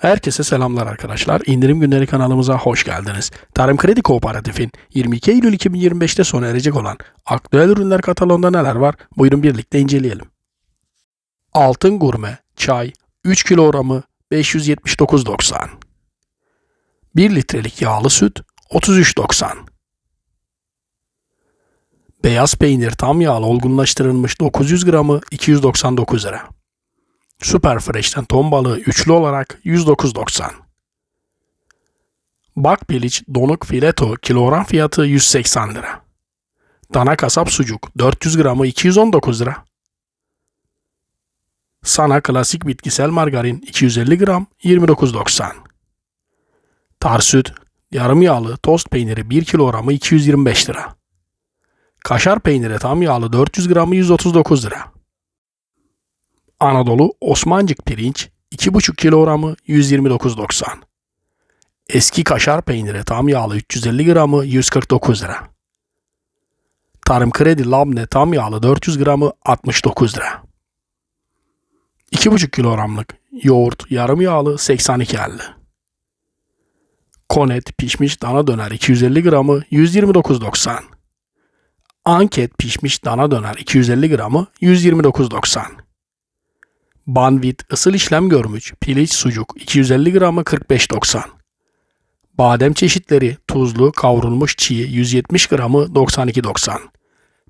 Herkese selamlar arkadaşlar. İndirim günleri kanalımıza hoş geldiniz. Tarım Kredi Kooperatif'in 22 Eylül 2025'te sona erecek olan aktüel ürünler kataloğunda neler var? Buyurun birlikte inceleyelim. Altın Gurme Çay 3 kilogramı 579.90 1 litrelik yağlı süt 33.90 Beyaz peynir tam yağlı olgunlaştırılmış 900 gramı 299 lira. Süper Fresh'ten ton balığı üçlü olarak 109.90. Bak piliç donuk fileto kilogram fiyatı 180 lira. Dana kasap sucuk 400 gramı 219 lira. Sana klasik bitkisel margarin 250 gram 29.90. Tar süt yarım yağlı tost peyniri 1 kilogramı 225 lira. Kaşar peyniri tam yağlı 400 gramı 139 lira. Anadolu Osmancık pirinç 2,5 kilogramı 129.90. Eski kaşar peyniri tam yağlı 350 gramı 149 lira. Tarım Kredi labne tam yağlı 400 gramı 69 lira. 2,5 kilogramlık yoğurt yarım yağlı 82.50. Konet pişmiş dana döner 250 gramı 129.90. Anket pişmiş dana döner 250 gramı 129.90. Banvit ısıl işlem görmüş piliç sucuk 250 gramı 45.90. Badem çeşitleri tuzlu kavrulmuş çiğ 170 gramı 92.90.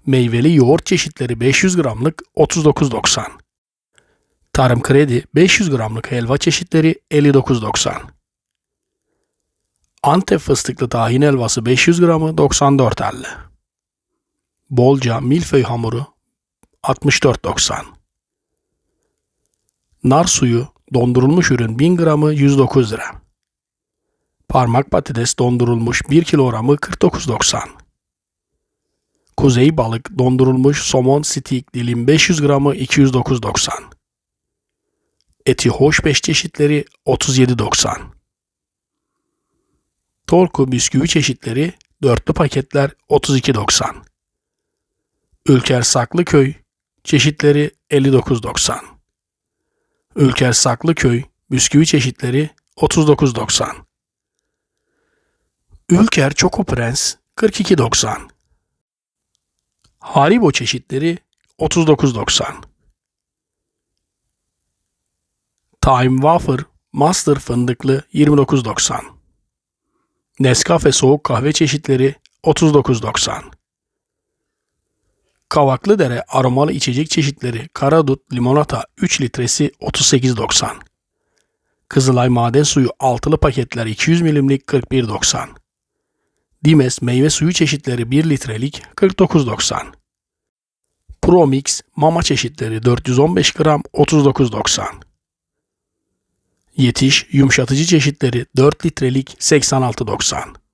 Meyveli yoğurt çeşitleri 500 gramlık 39.90. Tarım Kredi 500 gramlık helva çeşitleri 59.90. Antep fıstıklı tahin helvası 500 gramı 94.50. Bolca milföy hamuru 64.90. Nar suyu dondurulmuş ürün 1000 gramı 109 lira. Parmak patates dondurulmuş 1 kilogramı 49.90. Kuzey balık dondurulmuş somon stick dilim 500 gramı 209.90. Eti hoş beş çeşitleri 37.90. Torku bisküvi çeşitleri dörtlü paketler 32.90. Ülker Saklıköy çeşitleri 59.90. Ülker Saklıköy bisküvi çeşitleri 39.90. Ülker Choco Prens 42.90. Haribo çeşitleri 39.90. Time Wafer Master fındıklı 29.90. Nescafe soğuk kahve çeşitleri 39.90. Kavaklıdere aromalı içecek çeşitleri Karadut limonata 3 litresi 38.90. Kızılay maden suyu altılı paketler 200 milimlik 41.90. Dimes meyve suyu çeşitleri 1 litrelik 49.90. Promix mama çeşitleri 415 gram 39.90. Yetiş yumuşatıcı çeşitleri 4 litrelik 86.90.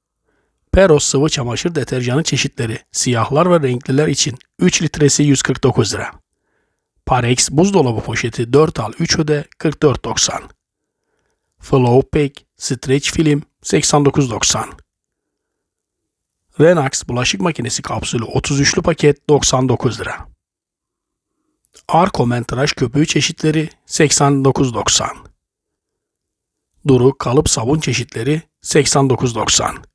Peros sıvı çamaşır deterjanı çeşitleri siyahlar ve renkliler için 3 litresi 149 lira. Parex buzdolabı poşeti 4 al 3 öde 44.90. Flow Pack Stretch Film 89.90. Renax bulaşık makinesi kapsülü 33'lü paket 99 lira. Arco tıraş köpüğü çeşitleri 89.90. Duru kalıp sabun çeşitleri 89.90.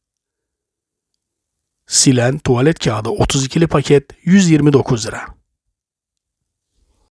Silen tuvalet kağıdı 32'li paket 129 lira.